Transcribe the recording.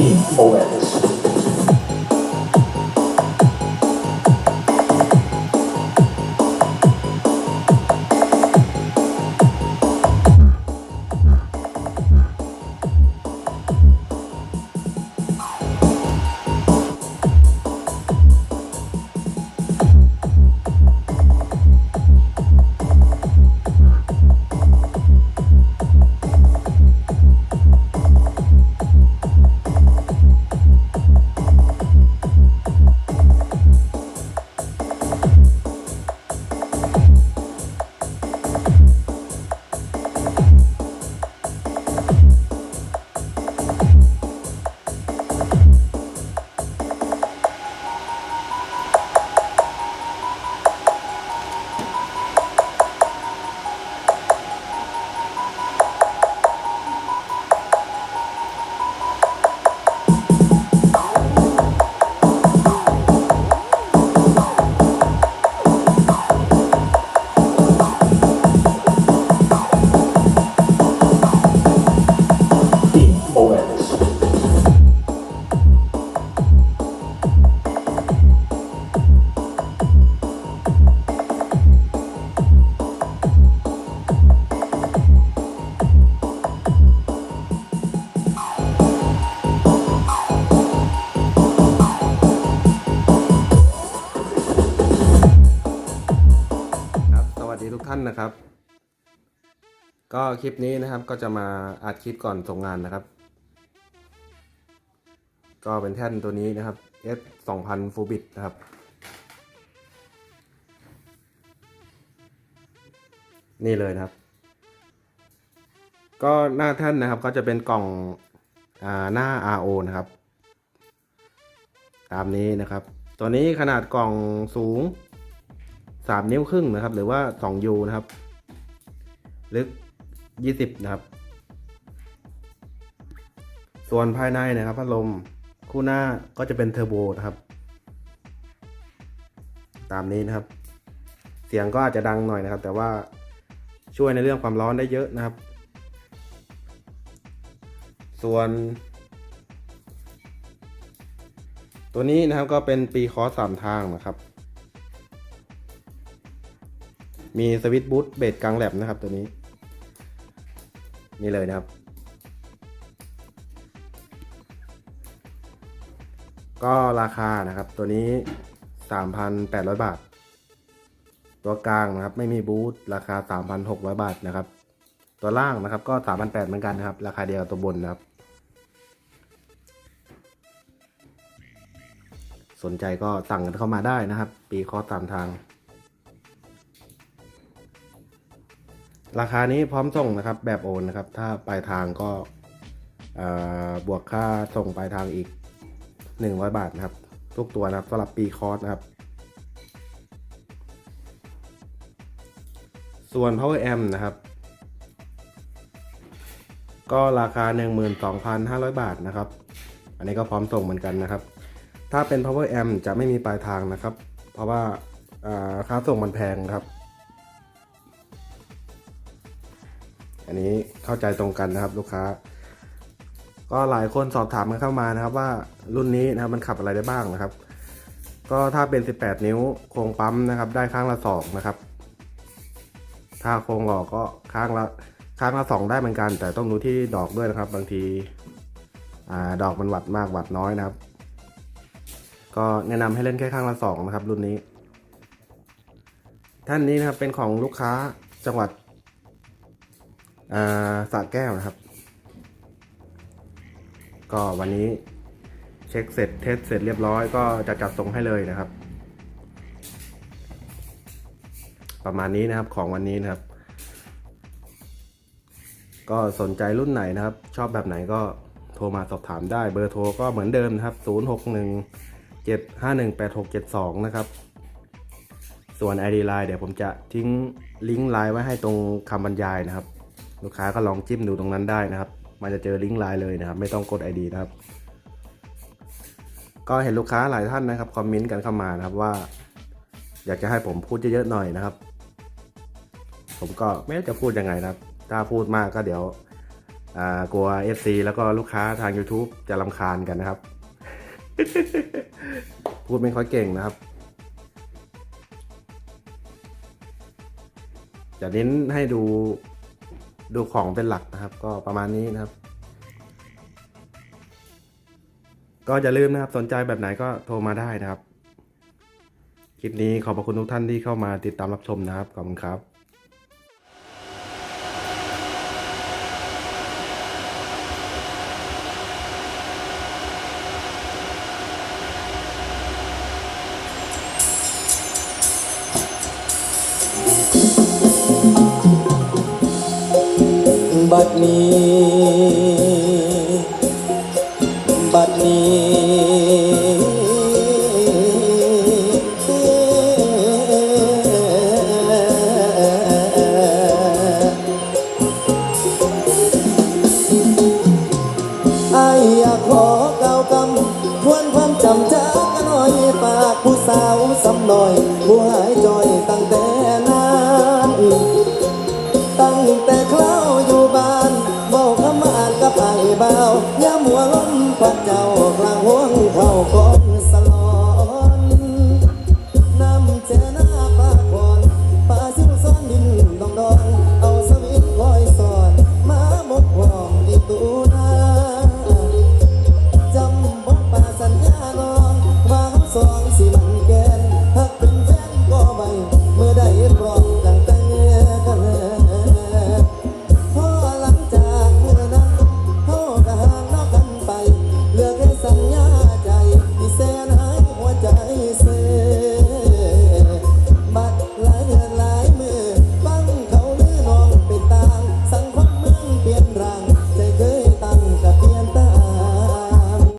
嗯 ok ท่านนะครับ ก็คลิปนี้นะครับก็จะมาอัดคลิปก่อนส่งงานนะครับ ก็เป็นแท่นตัวนี้นะครับ S 2000 Full Bit นะครับนี่เลยนะครับ ก็หน้าแท่นนะครับก็จะเป็นกล่องอหน้า RO นะครับ ตามนี้นะครับ ตัวนี้ขนาดกล่องสูง 3 นิ้วครึ่งนะครับ หรือว่า2ยูนะครับ ลึก 20 นะครับ ส่วนภายในนะครับพัดลมคู่หน้าก็จะเป็นเทอร์โบนะครับ ตามนี้นะครับ เสียงก็อาจจะดังหน่อยนะครับ แต่ว่าช่วยในเรื่องความร้อนได้เยอะนะครับ ส่วนตัวนี้นะครับก็เป็นปีคอร์สสามทางนะครับ มีสวิตช์บูทเบสกลางแลบนะครับตัวนี้ นี่เลยนะครับ ก็ราคานะครับตัวนี้ 3,800 บาท ตัวกลางนะครับ ไม่มีบูทราคา 3,600 บาทนะครับ ตัวล่างนะครับก็ 3,800เหมือนกันนะครับ ราคาเดียวกับตัวบนนะครับ สนใจก็สั่งกันเข้ามาได้นะครับ ปีคอสสามทาง ราคานี้พร้อมส่งนะครับแบบโอนนะครับ ถ้าปลายทางก็บวกค่าส่งปลายทางอีก 100 บาทนะครับ ทุกตัวนะครับสำหรับปีคอร์สนะครับ ส่วน power amp นะครับ ก็ราคา 12,500 บาทนะครับ อันนี้ก็พร้อมส่งเหมือนกันนะครับ ถ้าเป็น power amp จะไม่มีปลายทางนะครับ เพราะว่าค่าส่งมันแพงครับ อันนี้เข้าใจตรงกันนะครับลูกค้า ก็หลายคนสอบถามกันเข้ามานะครับ ว่ารุ่นนี้นะครับมันขับอะไรได้บ้างนะครับ ก็ถ้าเป็น 18 นิ้วโครงปั๊มนะครับ ได้ข้างละ2นะครับ ถ้าโครงหลอกก็ข้างละข้างละ2ได้เหมือนกัน แต่ต้องดูที่ดอกด้วยนะครับ บางทีอดอกมันวัดมากวัดน้อยนะครับ ก็แนะนำให้เล่นแค่ข้างละ2นะครับ รุ่นนี้ ท่านนี้นะครับเป็นของลูกค้าจังหวัด อ่าสระแก้วนะครับ ก็วันนี้เช็คเสร็จเทสเสร็จเรียบร้อยก็จะจัดส่งให้เลยนะครับ ประมาณนี้นะครับของวันนี้นะครับ ก็สนใจรุ่นไหนนะครับ ชอบแบบไหนก็โทรมาสอบถามได้เบอร์โทรก็เหมือนเดิมนะครับ 061 751 8672 นะครับ ส่วน ID Line เดี๋ยวผมจะทิ้งลิงก์ไลน์ไว้ให้ตรงคำบรรยายนะครับ ลูกค้าก็ลองจิ้มดูตรงนั้นได้นะครับ มันจะเจอลิงก์ไลน์เลยนะครับ ไม่ต้องกด ID นะครับ ก็เห็นลูกค้าหลายท่านนะครับคอมเมนต์กันเข้ามานะครับว่า อยากจะให้ผมพูดเยอะๆหน่อยนะครับ ผมก็ไม่รู้จะพูดยังไงนะครับ ถ้าพูดมากก็เดี๋ยวกลัว FC แล้วก็ลูกค้าทาง YouTube จะลำคาญกันนะครับ พูดไม่ค่อยเก่งนะครับ จะเน้นให้ดู ดูของเป็นหลักนะครับ ก็ประมาณนี้นะครับ ก็อย่าลืมนะครับสนใจแบบไหนก็โทรมาได้นะครับ คลิปนี้ขอบพระคุณทุกท่านที่เข้ามาติดตามรับชมนะครับขอบคุณครับ บัดนี้ บัดนี้